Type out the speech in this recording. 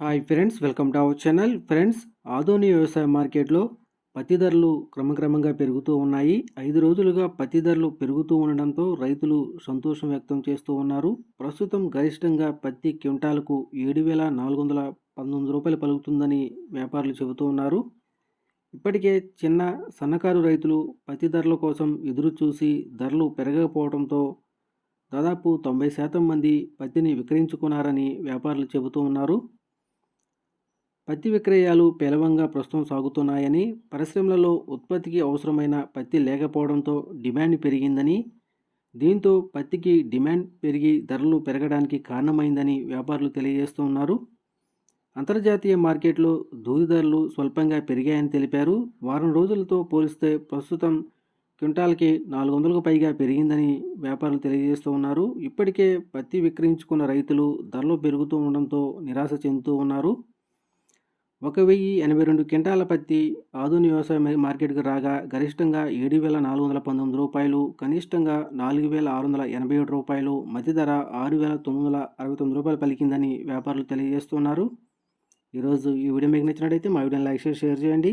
Hi friends welcome to our channel friends ఆధునిక వ్యవసాయ మార్కెట్లో పత్తి ధరలు క్రమక్రమంగా పెరుగుతూ ఉన్నాయి. ఐదు రోజులుగా పత్తి ధరలు పెరుగుతూ ఉండడంతో రైతులు సంతోషం వ్యక్తం చేస్తూ ఉన్నారు. ప్రస్తుతం గరిష్టంగా పత్తి క్వింటాలకు ఏడు వేల నాలుగు వందల పంతొమ్మిది రూపాయలు పలుకుతుందని వ్యాపారులు చెబుతూ ఉన్నారు. ఇప్పటికే చిన్న సన్నకారు రైతులు పత్తి ధరల కోసం ఎదురు చూసి ధరలు పెరగకపోవడంతో దాదాపు తొంభై శాతం మంది పత్తిని విక్రయించుకున్నారని వ్యాపారులు చెబుతూ ఉన్నారు. పత్తి విక్రయాలు పేలవంగా ప్రస్తుతం సాగుతున్నాయని పరిశ్రమలలో ఉత్పత్తికి అవసరమైన పత్తి లేకపోవడంతో డిమాండ్ పెరిగిందని దీంతో పత్తికి డిమాండ్ పెరిగి ధరలు పెరగడానికి కారణమైందని వ్యాపారులు తెలియజేస్తూ ఉన్నారు అంతర్జాతీయ మార్కెట్లో దూది ధరలు స్వల్పంగా పెరిగాయని తెలిపారు. వారం రోజులతో పోలిస్తే ప్రస్తుతం క్వింటాల్కి నాలుగు వందలకు పైగా పెరిగిందని వ్యాపారులు తెలియజేస్తూ ఉన్నారు ఇప్పటికే పత్తి విక్రయించుకున్న రైతులు ధరలు పెరుగుతూ ఉండడంతో నిరాశ చెందుతూ ఉన్నారు. ఒక వెయ్యి ఎనభై రెండు క్వింటాల పత్తి ఆధునిక వ్యవసాయ మార్కెట్కు రాగా గరిష్టంగా ఏడు వేల నాలుగు వందల పంతొమ్మిది రూపాయలు కనిష్టంగా నాలుగు వేల ఆరు వందల ఎనభై ఏడు రూపాయలు మధ్య ధర ఆరు వేల తొమ్మిది వందల అరవై తొమ్మిది రూపాయలు పలికిందని వ్యాపారులు తెలియజేస్తున్నారు. ఈరోజు ఈ వీడియో మీకు నచ్చినట్టయితే మా వీడియోని లైక్ చేసి షేర్ చేయండి.